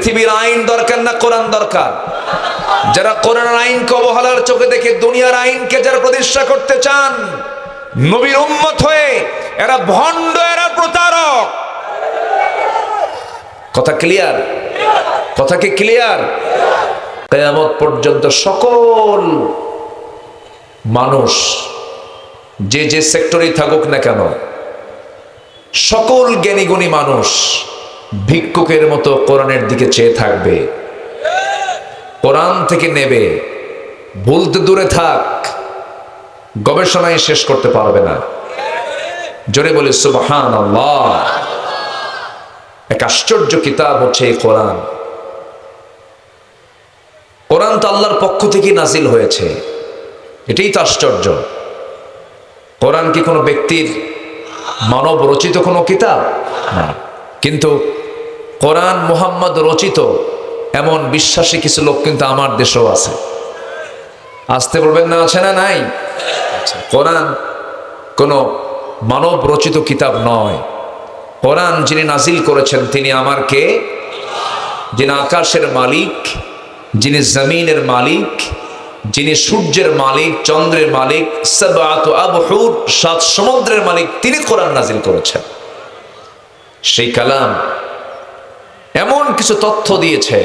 পৃথিবীর আইন দরকার না কোরআন দরকার? যারা কোরআন আইনকে অবহেলার চোখে দেখে দুনিয়ার আইনকে যারা প্রতিষ্ঠা করতে চান, নবীর উম্মত হয়ে এরা ভণ্ড, এরা প্রতারক। কথা ক্লিয়ার কথা কি ক্লিয়ার কেয়ামত পর্যন্ত সকল মানুষ যে যে সেক্টরেই থাকুক না কেন, সকল জ্ঞানীগুণী মানুষ ভিক্ষুকের মতো কোরআনের দিকে চেয়ে থাকবে। কোরআন থেকে নেবে। ভুলতে দূরে থাক। গবেষণায় শেষ করতে পারবে না। জোরে বলি সুবহান আল্লাহ এক আশ্চর্য কিতাব হচ্ছে এই কোরআন। কোরআন তো আল্লাহর পক্ষ থেকে নাজিল হয়েছে। এটাই তো আশ্চর্য। কোরআন কি কোনো ব্যক্তির মানব রচিত কোনো কিতাব? না। কিন্তু কোরআন মুহাম্মদ রচিত, এমন বিশ্বাসী কিছু লোক কিন্তু আমার দেশেও আছে। আসতে বলবেন না, আছে না নাই? কোরআন কোনো মানব রচিত কিতাব নয়। কোরআন যিনি নাজিল করেছেন, তিনি আমার কে? যিনি আকাশের মালিক, যিনি জমিনের মালিক, যিনি সূর্যের মালিক, চন্দ্রের মালিক সাত সমুদ্রের মালিক, তিনি কোরআন নাজিল করেছেন। সেই কালাম এমন কিছু তথ্য দিয়েছে,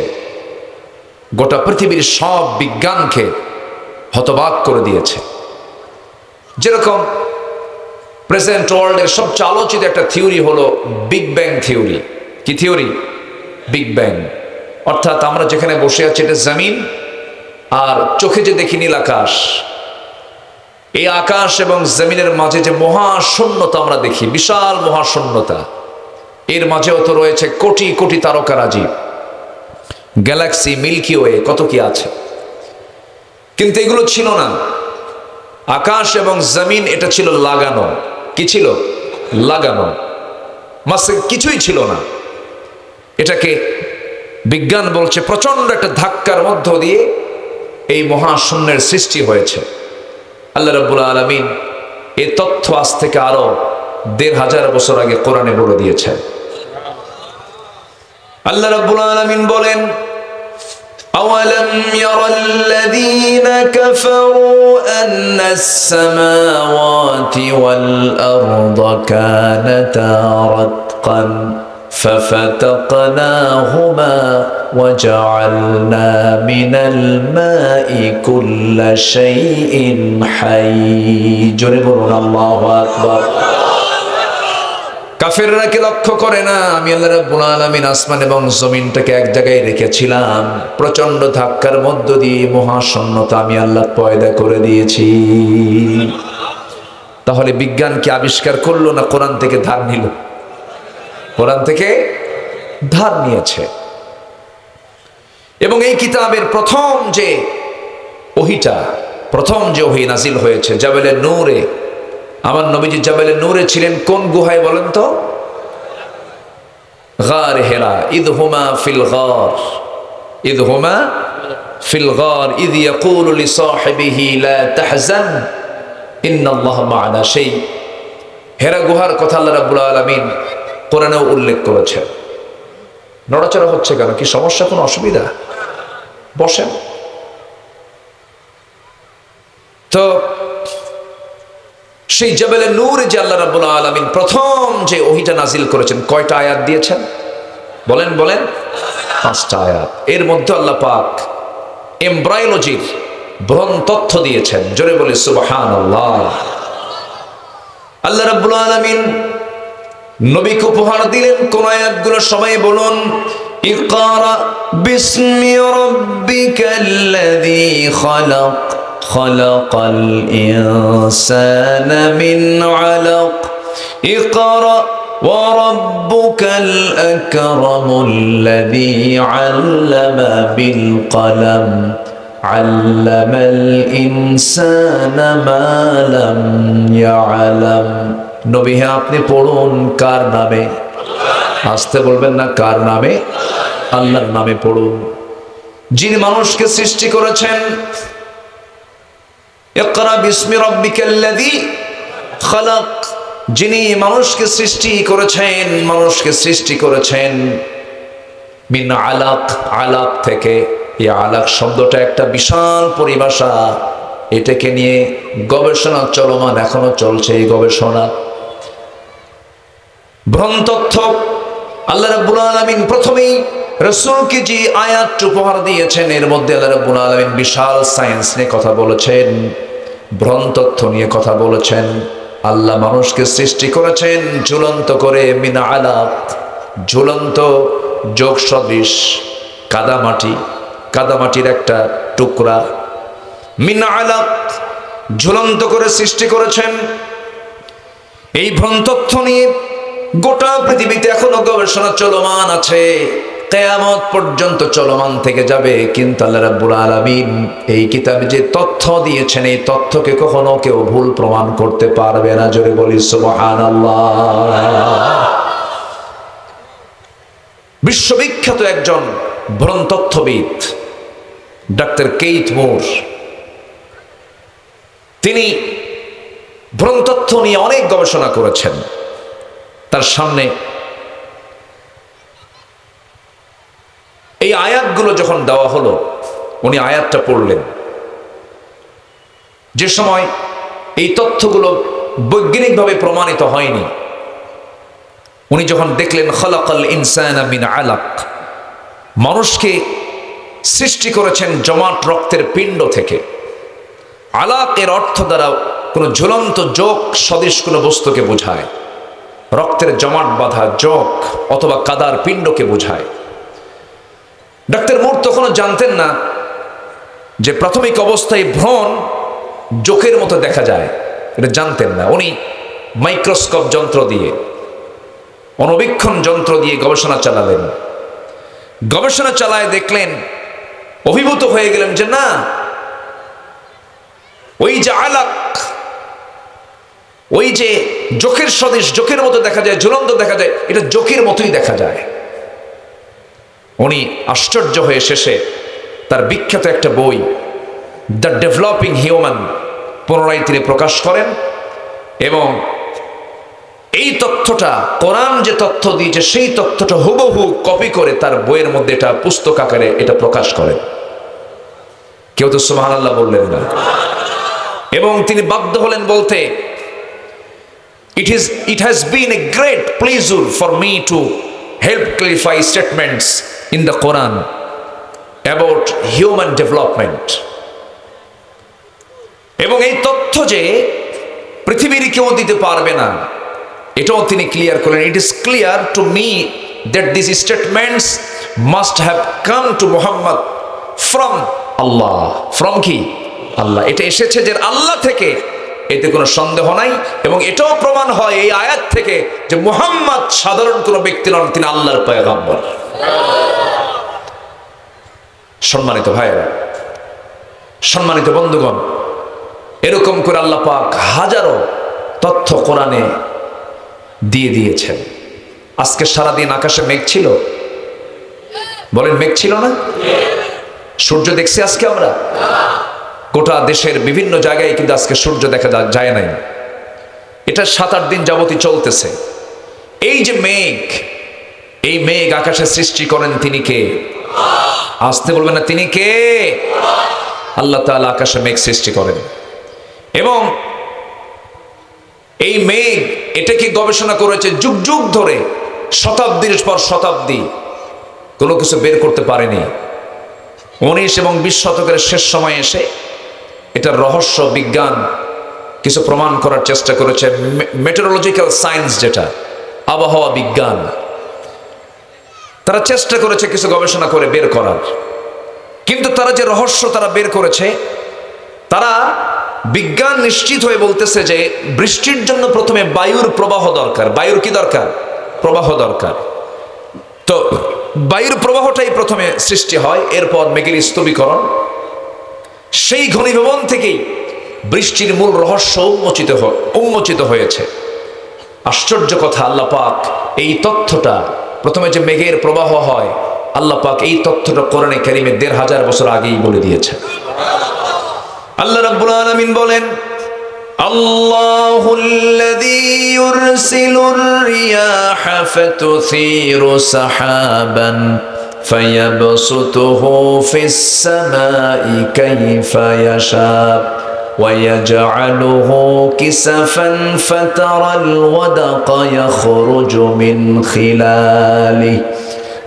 গোটা পৃথিবীর সব বিজ্ঞানকে হতবাক করে দিয়েছে। যেরকম প্রেজেন্ট ওয়ার্ল্ডের সবচেয়ে আলোচিত একটা থিওরি হলো বিগ ব্যাং থিওরি। কি থিওরি? Big bang. অর্থাৎ আমরা যেখানে বসে আছি এটা জমিন, আর চোখে যে দেখি নীল আকাশ, এই আকাশ এবং জমিনের মাঝে যে মহাশূন্যতা আমরা দেখি, বিশাল মহাশূন্যতা। এর মাঝেও তো রয়েছে crore crore তারকারাজি Galaxy milky way কত কি আছে? কিন্তু এগুলো ছিল না। আকাশ এবং জমিন, এটা ছিল লাগানো। কি ছিল? লাগানো। মাসে কিছুই ছিল না। এটাকে বিজ্ঞান বলছে প্রচণ্ড একটা ধাক্কার মধ্য দিয়ে এই মহাশূন্যের সৃষ্টি হয়েছে। আল্লাহ রব্বুল আলমিন এ তথ্য আজ থেকে আরও দেড় হাজার বছর আগে কোরআনে বলে দিয়েছে আল্লাহ রব্বুল আলমিন বলেন أولم ير الذين كفروا أن السماوات والأرض كانتا رتقا ففتقناهما وجعلنا من الماء كل شيء حي جربنا الله أكبر কাফেররা কি লক্ষ্য করে না? আমি আল্লাহ রাব্বুল আলামিন আসমান এবং জমিনটাকে এক জায়গায় রেখেছিলাম। প্রচণ্ড ধাক্কার মধ্য দিয়ে মহাশূন্যতা আমি আল্লাহ পয়দা করে দিয়েছি। তাহলে বিজ্ঞান কি আবিষ্কার করল না কোরআন থেকে ধার নিল? কোরআন থেকে ধার নিয়েছে। এবং এই কিতাবের প্রথম যে ওহিটা, প্রথম যে ওহি নাজিল হয়েছে জাবেলে নূরে আমার নবীজি জাবেলে নূরে ছিলেন কোন গুহায় বলেন তো? গার হেরা ঈদ হুমা ফিল গার। ঈদ হুমা ফিল গার ঈদ ইয়াকুলু লিসাহিবিহি লা তাহজান। ইন্নাল্লাহ মা'ানা সেই হেরা গুহার কথা আল্লাহ রাব্বুল আলামিন কোরআনেও উল্লেখ করেছেন। নড়াচড়া হচ্ছে কেন? কি সমস্যা, কোনো অসুবিধা? বসেন। তো সেই জবেলে নূর যে আল্লাহ রাবুল আলমিন প্রথম যে ওহিটা নাজিল করেছেন, কয়টা আয়াত দিয়েছেন? বলেন বলেন। পাঁচটা আয়াত। এর মধ্যে আল্লাহ পাক এমব্রায়োলজির ভ্রম তথ্য দিয়েছেন। জোরে বলে সুবাহান আল্লাহ আল্লাহ রাবুল আলমিন নবীকে উপহার দিলেন। কোন আয়াতগুলো সবাই বলুন, ইকারা বিস্মিয় রব্বিকাল্লাযী খালাক। خلق خلق الإنسان من علق اقرأ وربك الأكرم الذي علم بالقلم علم الإنسان ما لم يعلم নবী হ্যাঁ আপনি পড়ুন কার নামে আসতে বলবেন না কার নামে আল্লাহর নামে পড়ুন যিনি মানুষকে সৃষ্টি করেছেন খালাক। যিনি মানুষকে সৃষ্টি করেছেন, মানুষকে সৃষ্টি করেছেন। মিন আলাক আলাক থেকে। এই আলাক শব্দটা একটা বিশাল পরিভাষা। এটাকে নিয়ে গবেষণা চলমান, এখনও চলছে এই গবেষণা। ভ্রমতথ্য আল্লাহ রাব্বুল আলামিন প্রথমেই রসুলকে যে আয়াত উপহার দিয়েছেন, এর মধ্যে আল্লাহ রাব্বুল আলামিন বিশাল সায়েন্স নিয়ে কথা বলেছেন ভ্রমতথ্য নিয়ে কথা বলেছেন, আল্লাহ মানুষকে সৃষ্টি করেছেন ঝুলন্ত করে, মিনা আলাপ ঝুলন্ত যোগ সদৃশ, কাদামাটি, কাদামাটির একটা টুকরা। মিনা আলাপ ঝুলন্ত করে সৃষ্টি করেছেন। এই ভ্রমতথ্য নিয়ে গোটা পৃথিবীতে এখনও গবেষণা চলমান আছে। কেয়ামত পর্যন্ত চলমান থেকে যাবে, কিন্তু আল্লাহ রাব্বুল আলামিন এই কিতাবে যে তথ্য দিয়েছেন, এই তথ্যকে কখনো কেউ ভুল প্রমাণ করতে পারবে না। জোরে বলি, সুবহানাল্লাহ। বিশ্ববিখ্যাত একজন ভ্রমতত্ত্ববিদ ডাক্তার কেইট মোর। তিনি ভ্রমতত্ত্ব নিয়ে অনেক গবেষণা করেছেন। তার সামনে এই আয়াতগুলো যখন দেওয়া হলো, উনি আয়াতটা পড়লেন। যে সময় এই তথ্যগুলো বৈজ্ঞানিকভাবে প্রমাণিত হয়নি, উনি যখন দেখলেন, খলাকাল ইনসান মিন আলাক মানুষকে সৃষ্টি করেছেন জমাট রক্তের পিণ্ড থেকে। আলাক এর অর্থ দ্বারা কোনো ঝুলন্ত যোগ সদৃশ কোনো বস্তুকে বোঝায়। রক্তের জমাট বাঁধা যোগ অথবা কাদার পিণ্ডকে বোঝায়। ডাক্তার মোর তখনও জানতেন না যে প্রাথমিক অবস্থায় ভ্রণ জোকের মতো দেখা যায়। এটা জানতেন না। উনি মাইক্রোস্কোপ যন্ত্র দিয়ে অনবীক্ষণ যন্ত্র দিয়ে গবেষণা চালালেন। গবেষণা চালায় দেখলেন, অভিভূত হয়ে গেলেন যে না, ওই যে আলাক, ওই যে জোকের স্বদেশ জোকের মতো দেখা যায়, ঝুলন্ত দেখা যায়, এটা জোকের মতোই দেখা যায়। উনি আশ্চর্য হয়ে শেষে তার বিখ্যাত একটা বই, দ্য ডেভেলপিং হিউম্যান, পুনরায় তিনি প্রকাশ করেন এবং এই তথ্যটা, কোরআন যে তথ্য দিয়েছে, সেই তথ্যটা হুবহু কপি করে তার বইয়ের মধ্যে এটা পুস্তক আকারে এটা প্রকাশ করেন। কেউ তো আল্লাহ বললেন না। এবং তিনি বাধ্য হলেন বলতে it is it has been a great pleasure for me to help clarify statements in the Quran about human development. এবং এই তথ্য যে পৃথিবীর কেউ দিতে পারবে না, এটাও তিনি ক্লিয়ার করলেন। It is clear to me that this statements must have come to Mohammad from Allah from কি? আল্লাহ এটা এসেছে যে আল্লাহ থেকে এতে কোনো সন্দেহ নাই এবং এটাও প্রমাণ হয় এই আয়াত থেকে যে মোহাম্মদ সাধারণ কোনো ব্যক্তি নন, তিনি আল্লাহর পয়গম্বর। সম্মানিত ভাইয়েরা, সম্মানিত বন্ধুগণ, এরকম করে আল্লাহ পাক হাজারো তথ্য কোরআনে দিয়ে দিয়েছেন। আজকে সারাদিন আকাশে মেঘ ছিল। বলেন, মেঘ ছিল না? সূর্য দেখছি আজকে আমরা? গোটা দেশের বিভিন্ন জায়গায় কিন্তু আজকে সূর্য দেখা যায় নাই। এটা সাত আট দিন যাবতই চলতেছে। এই যে মেঘ, এই মেঘ আকাশে সৃষ্টি করেন তিনি কে? আসতে বলবেন না, তিনি কে? আল্লাহ তাআলা আকাশে মেঘ সৃষ্টি করেন। এবং এই মেঘ এটাকে গবেষণা করেছে? যুগ যুগ ধরে, শতাব্দীর পর শতাব্দী, কোনো কিছু বের করতে পারেনি। উনিশ এবং বিশ শতকের শেষ সময়ে এসে এটার রহস্য, বিজ্ঞান, কিছু প্রমাণ করার চেষ্টা করেছে। মেটেরোলজিক্যাল সায়েন্স যেটা, আবহাওয়া বিজ্ঞান। তারা চেষ্টা করেছে কিছু গবেষণা করে বের করার। কিন্তু তারা যে রহস্য তারা বের করেছে, তারা বিজ্ঞান নিশ্চিত হয়ে বলতেছে যে বৃষ্টির জন্য প্রথমে বায়ুর প্রবাহ দরকার। বায়ুর কি দরকার? প্রবাহ দরকার। তো বায়ুর প্রবাহটাই প্রথমে সৃষ্টি হয়, এরপর মেঘের স্তবীকরণ সেই ঘনীভবন থেকেই বৃষ্টির মূল রহস্য উন্মোচিত হ- উন্মোচিত হয়েছে আশ্চর্য কথা আল্লাহ পাক এই তথ্যটা প্রথমে যে মেঘের প্রবাহ হয় আল্লাহ পাক এই তথ্যটা কোরআনে কারিমে দেড় হাজার বছর আগেই বলে দিয়েছে আল্লাহ রাব্বুল আলামিন বলেন الله الذي يرسل الرياح فتثير سحابا فيبسطه في السماء كيف يشاء ويجعله كسفا فترى الودق يخرج من خلاله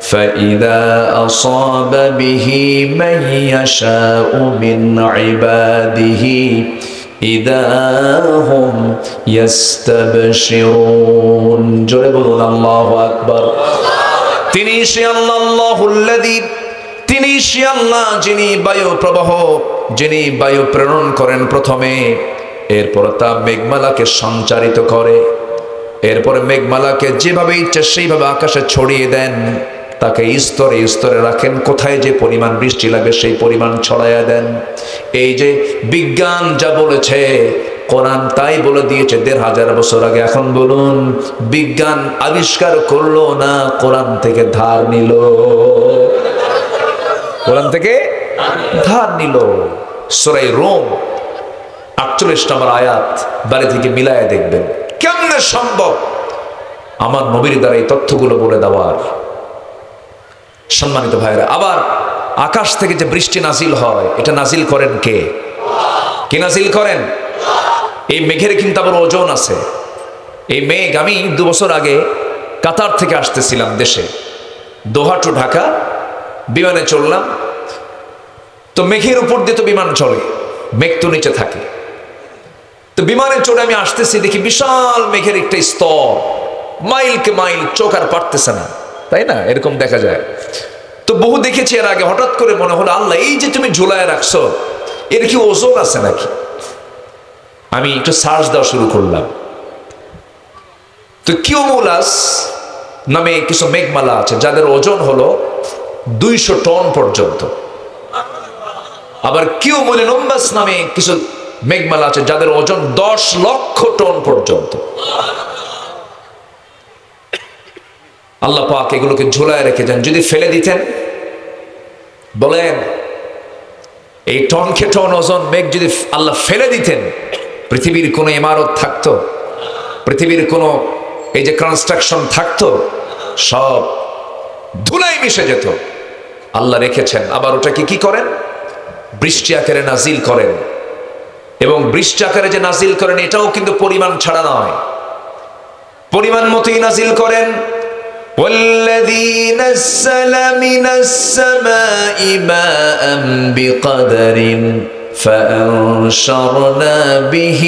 فإذا أصاب به من يشاء من عباده إذا هم يستبشرون. جرب الله أكبر. তিনি সে তিনি সে আল্লাহ যিনি বায়ু প্রবাহ, যিনি বায়ু প্রেরণ করেন প্রথমে। এরপর তা মেঘমালাকে সঞ্চারিত করে। এরপরে মেঘমালাকে যেভাবে ইচ্ছে সেইভাবে আকাশে ছড়িয়ে দেন। তাকে স্তরে স্তরে রাখেন। কোথায় যে পরিমাণ বৃষ্টি লাগবে সেই পরিমাণ ছড়াইয়া দেন। এই যে বিজ্ঞান যা বলেছে কোরআন তাই বলে দিয়েছে দেড় হাজার বছর আগে। এখন বলুন, বিজ্ঞান আবিষ্কার করল না কোরআন থেকে ধার নিল? কোরআন থেকে ধার নিল। সোরাই রোম আটচল্লিশ নম্বর আয়াত বাড়ি থেকে মিলায় দেখবেন। কেমনে সম্ভব? আমার নবীর দ্বারা এই তথ্যগুলো বলে দেওয়ার। সম্মানিত ভাইরা আবার আকাশ থেকে যে বৃষ্টি নাজিল হয়, এটা নাজিল করেন কে? কে নাজিল করেন? এই মেঘের কিন্তু আবার ওজন আছে। এই মেঘ আমি দু বছর আগে কাতার থেকে আসতেছিলাম দেশে। দোহা টু ঢাকা, বিমানে চললাম। তো মেঘের উপর দিয়ে তো বিমান চলে, মেঘ তো নিচে থাকে। তো বিমানে চড়ে আমি আসতেছি, দেখি বিশাল মেঘের একটা স্তর। মাইলকে মাইল চোখ আর পারতেছে না, তাই না? এরকম দেখা যায়। তো বহু দেখেছি এর আগে, হঠাৎ করে মনে হলো, আল্লাহ, এই যে তুমি ঝুলায় রাখছো, এর কি ওজন আছে নাকি? আমি একটু সার্চ দেওয়া শুরু করলাম। তো কিউমুলাস নামে কিছু মেঘমালা আছে, যাদের ওজন হলো দুইশো টন পর্যন্ত। আবার কিউমুলিনম্বাস নামে কিছু মেঘমালা আছে, যাদের ওজন দশ লক্ষ টন পর্যন্ত। আল্লাহ পাক এগুলোকে ঝোলায় রেখে যান যদি ফেলে দিতেন, বলেন, এই টন খে টন ওজন, মেঘ যদি আল্লাহ ফেলে দিতেন পৃথিবীর কোনো ইমারত থাকতো পৃথিবীর কোনো এই যে কনস্ট্রাকশন থাকতো সব ধুলাই মিশে যেত আল্লাহ রেখেছেন আবার ওটাকে কি করেন বৃষ্টি আকারে নাজিল করেন এবং বৃষ্টি আকারে যে নাজিল করেন এটাও কিন্তু পরিমাণ ছাড়া নয় পরিমাণ মতোই নাজিল করেন والذي نزل من السماء ماء بقدر فأنشرنا به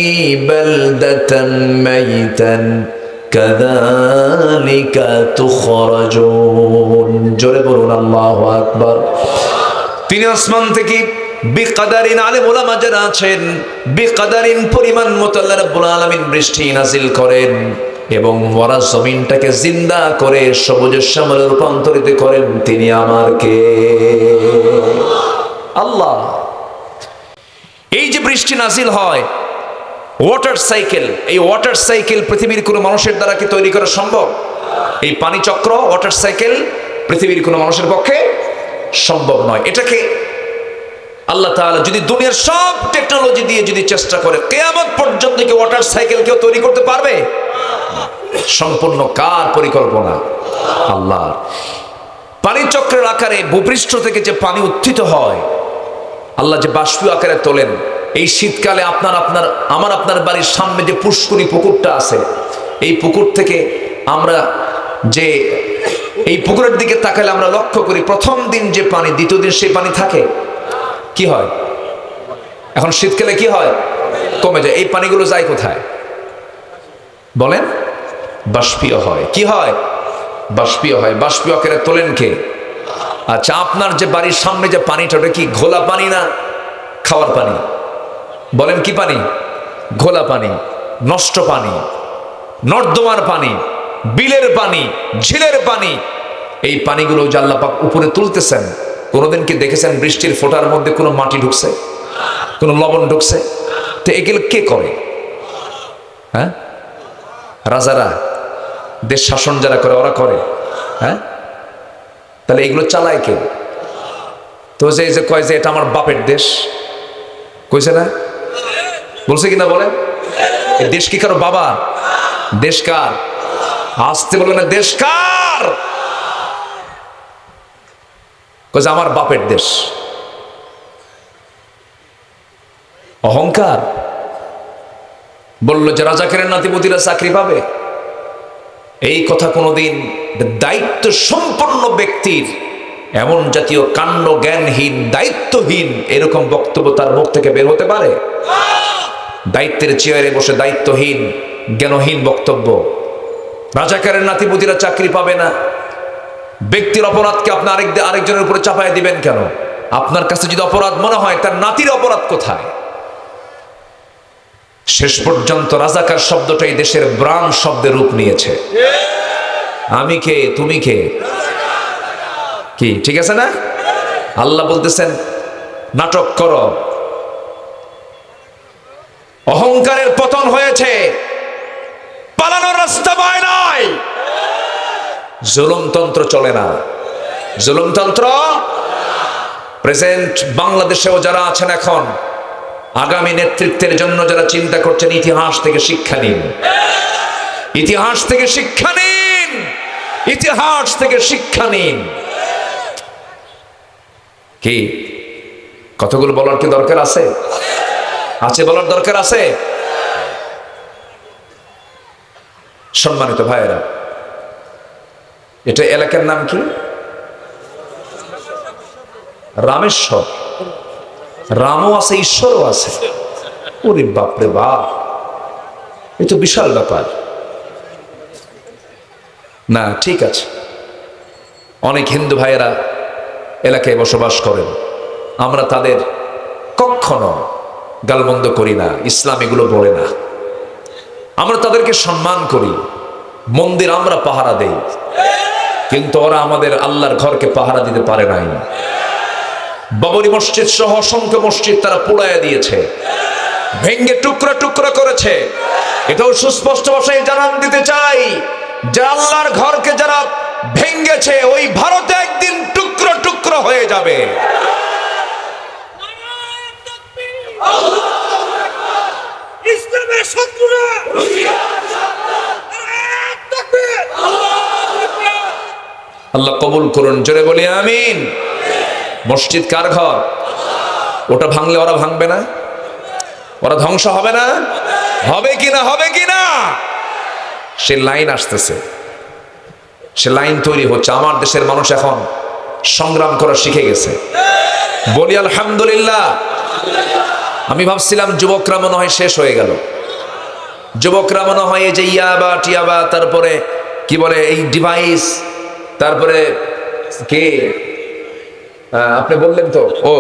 بلدة ميتا كذلك تخرجون جرب الله أكبر তিনি আসমান থেকে বিকাদারিন আলেম ওলামা যারা আছেন বিকাদারিন পরিমাণ মতো আল্লাহ রাব্বুল আলামিন বৃষ্টি নাজিল করেন এবং মরা জমিনটাকে জিন্দা করে সবুজ শ্যামলে রূপান্তরিত করেন তিনি আমার কে আল্লাহ এই যে বৃষ্টি নাজিল হয় ওয়াটার সাইকেল এই ওয়াটার সাইকেল পৃথিবীর কোনো মানুষের দ্বারা কি তৈরি করা সম্ভব? এই পানি চক্র ওয়াটার সাইকেল পৃথিবীর কোনো মানুষের পক্ষে সম্ভব নয়। এটাকে আল্লাহ তাআলা যদি দুনিয়ার সব টেকনোলজি দিয়ে যদি চেষ্টা করে, কেয়ামত পর্যন্ত কি ওয়াটার সাইকেল কেউ তৈরি করতে পারবে? সম্পূর্ণ কার পরিকল্পনা? আল্লাহর পানি চক্রের আকারে ভূপৃষ্ঠ থেকে যে পানি উত্থিত হয়, আল্লাহ যে বাষ্পীয় আকারে তোলেন এই শীতকালে আপনার আপনার, আমার, আপনার বাড়ির সামনে যে পুষ্করী পুকুরটা আছে, এই পুকুর থেকে আমরা যে, এই পুকুরের দিকে তাকালে আমরা লক্ষ্য করি, প্রথম দিন যে পানি, দ্বিতীয় দিন সেই পানি থাকে। কি হয়? এখন শীতকালে কি হয়? কমে যায়। এই পানিগুলো যায় কোথায়? বলেন। বাষ্পীয় হয়। কি হয়? বাষ্পীয় হয়। বাষ্পীয় আকারে তোলেন কে? আচ্ছা আপনার যে বাড়ির সামনে যে পানিটা, ওটা কি ঘোলা পানি না খাওয়ার পানি? বলেন কি পানি? ঘোলা পানি, নষ্ট পানি, নর্দমার পানি, বিলের পানি, ঝিলের পানি। এই পানিগুলো যে আল্লাহ পাক উপরে তুলতেছেন, কোনোদিন কি দেখেছেন বৃষ্টির ফোঁটার মধ্যে কোনো মাটি ঢুকছে? কোনো লবণ ঢুকছে? তো এগুলো কে করে? হ্যাঁ? রাজারা, দেশ শাসন যারা করে, ওরা করে। হ্যাঁ? তাহলে এগুলো চালায় কে? তো যে যে কয় যে, এটা আমার বাপের দেশ। কইছে না? বলছে কিনা বলে? এই দেশ কি কারও বাবা? দেশ কার? আসতে বলবে না, দেশ কার? আমার বাপের দেশ। অহংকার? বলল যে রাজাকের নাতিপতিরা চাকরি পাবে। এই কথা কোনোদিন দায়িত্ব সম্পন্ন ব্যক্তির এমন জাতীয় কাণ্ড জ্ঞানহীন, দায়িত্বহীন এরকম বক্তব্য তার মুখ থেকে বের হতে পারে? দায়িত্বের চেয়ারে বসে দায়িত্বহীন, জ্ঞানহীন বক্তব্য। রাজাকারের নাতিপুতিরা চাকরি পাবে না। ব্যক্তির অপরাধকে আপনি আরেক আরেকজনের উপরে চাপায় দিবেন কেন? আপনার কাছে যদি অপরাধ মনে হয়, তার নাতির অপরাধ কোথায়? শেষ পর্যন্ত রাজাকার শব্দটাই দেশের ব্রাণ শব্দের রূপ নিয়েছে। আমি কে? তুমি কে? কি? ঠিক আছে না? আল্লাহ বলতেছেন, নাটক করো। অহংকারের পতন হয়েছে। পালানোর রাস্তা পায় নাই জুলুমতন্ত্র চলে না। জুলুমতন্ত্র প্রেজেন্ট বাংলাদেশেও যারা আছেন এখন, আগামী নেতৃত্বের জন্য যারা চিন্তা করছেন, ইতিহাস থেকে শিক্ষা নিন। ইতিহাস থেকে শিক্ষা নিন। ইতিহাস থেকে শিক্ষা নিন। কি? কতগুলো বলার কি দরকার আছে? আছে বলার দরকার আছে? সম্মানিত ভাইয়েরা, এটা এলাকার নাম কি? রামেশ্বর। রামও আছে, ঈশ্বরও আছে। ওরে বাপরে বাপ। এ তো বিশাল ব্যাপার। না, ঠিক আছে। অনেক হিন্দু ভাইয়েরা এলাকায় বসবাস করেন। আমরা তাদের কখনো গালমন্দ করি না, ইসলাম এগুলো বলে না। আমরা তাদেরকে সম্মান করি, মন্দির আমরা পাহারা দেই, কিন্তু ওরা আমাদের আল্লাহর ঘরকে পাহারা দিতে পারে নাই। বাবরি মসজিদ সহ অসংখ্য মসজিদ তারা পোড়ায় দিয়েছে, ভেঙ্গে টুকরা টুকরা করেছে। এটাও সুস্পষ্ট ভাষায় জানান দিতে চাই, যে আল্লাহর ঘরকে যারা ভেঙ্গেছে, ওই ভারতে একদিন টুকরো টুকরো হয়ে যাবে। ইসলামের শত্রুরা। আল্লাহ কবুল করুন, জোরে বলি আমিন। মসজিদ কার ঘর? ওটা ভাঙলে ওরা ভাঙবে না? ওরা ধ্বংস হবে না? হবে কি না, হবে কি না? সে লাইন আসতেছে। সে লাইন তৈরি হচ্ছে। আমার দেশের মানুষ এখন সংগ্রাম করা শিখে গেছে। বলি আলহামদুলিল্লাহ। আমি ভাবছিলাম যুবকরা মনে হয় শেষ হয়ে গেল। যুবকরা মনে হয় এই যে ইয়াবা, টিয়াবা, তারপরে কি বলে এই ডিভাইস তারপরে কে? আপনি বললেন তো। ও,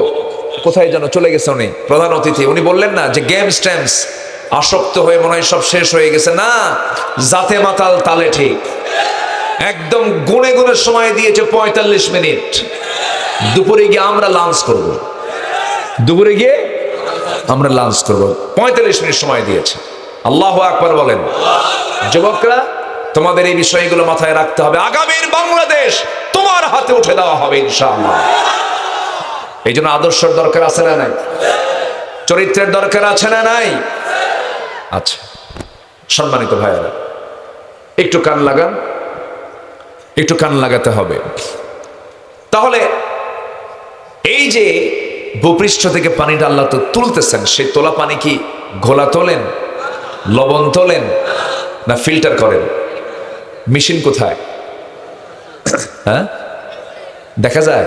কোথায় যেন চলে গেছে উনি, প্রধান অতিথি। উনি বললেন না যে গেমস ট্যামস আসক্ত হয়ে মনে হয় সব শেষ হয়ে গেছে। না, জাতে মাতাল তালে ঠিক। একদম গুনে গুনে সময় দিয়েছে পঁয়তাল্লিশ মিনিট। দুপুরে গিয়ে আমরা লাঞ্চ করব। দুপুরে গিয়ে আমরা লাঞ্চ করব। পঁয়তাল্লিশ মিনিট সময় দিয়েছে। আল্লাহ আকবার বলেন, যুবকরা, তোমাদের এই বিষয়গুলো মাথায় রাখতে হবে। আগামীর বাংলাদেশ তোমার হাতে উঠে দেওয়া হবে ইনশাআল্লাহ। এই জন্য আদর্শের দরকার আছে না নাই? চরিত্রের দরকার আছে না নাই? আচ্ছা সম্মানিত ভাইয়েরা, একটু কান লাগান। একটু কান লাগাতে হবে। তাহলে, এই যে ভূপৃষ্ঠ থেকে পানিটা আল্লাহ তো তুলতেছেন। সেই তোলা পানি কি ঘোলা তোলেন? লবণ তোলেন? না ফিল্টার করেন? মেশিন কোথায়? হ্যাঁ? দেখা যায়?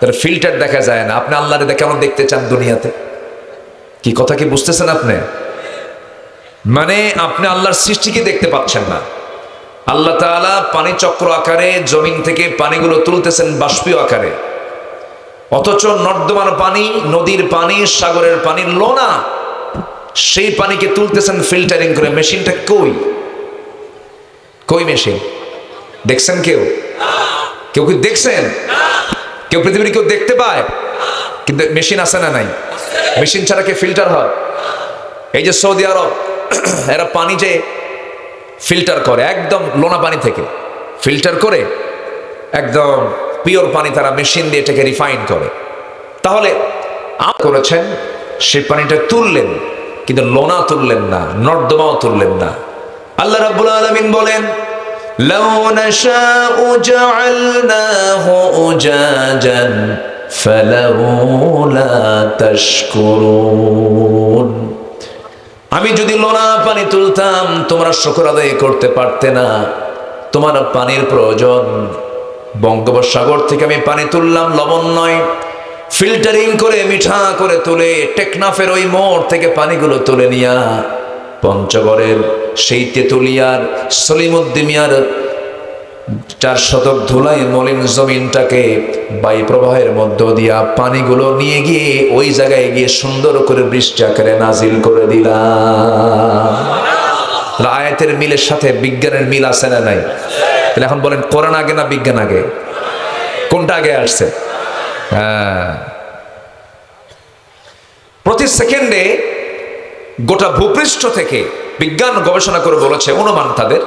তাহলে ফিল্টার দেখা যায় না। আপনি আল্লাহরে কেমন দেখতে চান দুনিয়াতে? কি কথা কি বুঝতেছেন আপনি? মানে আপনি আল্লাহর সৃষ্টিকে দেখতে পাচ্ছেন না। আল্লাহ তাআলা পানি চক্র আকারে, জমিন থেকে পানিগুলো তুলতেছেন বাষ্পীয় আকারে। অথচ নর্দমার পানি, নদীর পানি, সাগরের পানি, লোনা, সেই পানিকে তুলতেছেন ফিল্টারিং করে। মেশিনটা কই? কই মেশিন? দেখছেন কেউ? কেউ কি দেখছেন? কেউ পৃথিবীর কেউ দেখতে পায়? কিন্তু মেশিন আছে না নাই? মেশিন ছাড়া কে ফিল্টার হয়? এই যে সৌদি আরব, এরা পানি যে ফিল্টার করে, একদম লোনা পানি থেকে। ফিল্টার করে একদম পিওর পানি তারা মেশিন দিয়ে এটাকে রিফাইন করে তাহলে আপ করেছেন সেই পানিটা তুললেন কিন্তু লোনা তুললেন না নর্দমাও তুললেন না আল্লাহ রাব্বুল আলামিন বলেন لو نشاء جعلناه أجاجا فلولا تشكرون আমি যদি লোনা পানি তুলতাম তোমরা শুকর আদায় করতে পারতে না তোমার পানির প্রয়োজন বঙ্গোপসাগর থেকে আমি পানি তুললাম, লবণ নয়। ফিল্টারিং করে, মিঠা করে তুলে, টেকনাফের ওই মোড় থেকে পানিগুলো তুলে নিয়া পঞ্চগড়ের সেই তেতুলিয়ার সলিমুদ্দিমিয়ার চার শতক ধুলাই মলিন জমিনটাকে বায়ু প্রবাহের মধ্য দিয়া পানিগুলো নিয়ে গিয়ে ওই জায়গায় গিয়ে সুন্দর করে বৃষ্টি আকারে নাজিল করে দিলাম। আয়াতের মিলের সাথে বিজ্ঞানের মিল আছে না নাই? তাহলে এখন বলেন, কোরআন আগে না বিজ্ঞান আগে? কোনটা আগে আসছে? হ্যাঁ। প্রতি সেকেন্ডে গোটা ভূপৃষ্ঠ থেকে বিজ্ঞান গবেষণা করে বলেছে, অনুমান তাদের,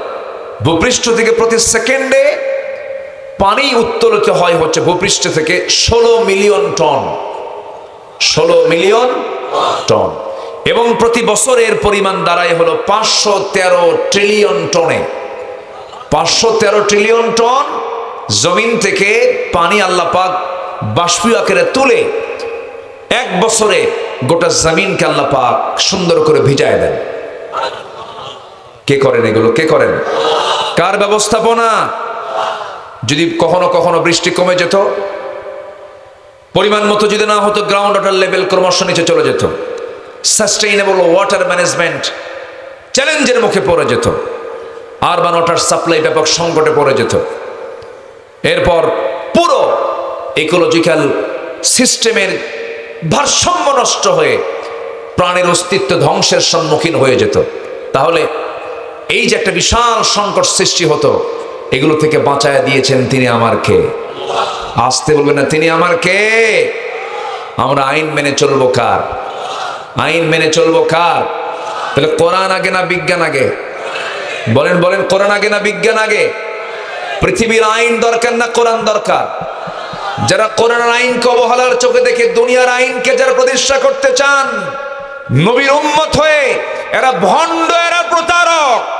ভূপৃষ্ঠ থেকে প্রতি সেকেন্ডে পানি উত্তোলিত হয় হচ্ছে ভূপৃষ্ঠ থেকে ষোলো মিলিয়ন টন। ষোলো মিলিয়ন টন। এবং প্রতি বছরের পরিমাণ দাঁড়ায় হলো পাঁচশো তেরো ট্রিলিয়ন টনে। পাঁচশো তেরো ট্রিলিয়ন টন জমিন থেকে পানি আল্লাহ পাক বাষ্পীয় আকারে তুলে এক বছরে গোটা জমিনকে আল্লাহ পাক সুন্দর করে ভিজায় দেন। কে করেন এগুলো? কে করেন? কার ব্যবস্থাপনা? যদি কখনো কখনো বৃষ্টি কমে যেত, পরিমাণ মতো যদি না হতো গ্রাউন্ড ওয়াটার লেভেল ক্রমশ নিচে চলে যেত। সাস্টেইনেবল ওয়াটার ম্যানেজমেন্ট চ্যালেঞ্জের মুখে পড়ে যেত। আরবান ওয়াটার সাপ্লাই ব্যাপক সংকটে পড়ে যেত। এরপর পুরো ইকোলজিক্যাল সিস্টেমের ভারসাম্য নষ্ট হয়ে প্রাণের অস্তিত্ব ধ্বংসের সম্মুখীন হয়ে যেত। তাহলে এই যে একটা বিশাল সংকট সৃষ্টি হতো, এগুলো থেকে বাঁচায় দিয়েছেন তিনি আমার কে? আসতে বলবেন না, তিনি আমার কে? আমরা আইন মেনে চলবো কার? আইন মেনে চলবো কার? তাহলে কোরআন আগে না বিজ্ঞান আগে? বলেন বলেন, কোরআন আগে না বিজ্ঞান আগে? পৃথিবীর আইন দরকার না কোরআন দরকার? যারা কোরআন আইনকে অবহেলার চোখে দেখে, দুনিয়ার আইনকে যারা প্রতিষ্ঠা করতে চান, নবীর উম্মত হয়ে, এরা ভণ্ড, এরা প্রতারক।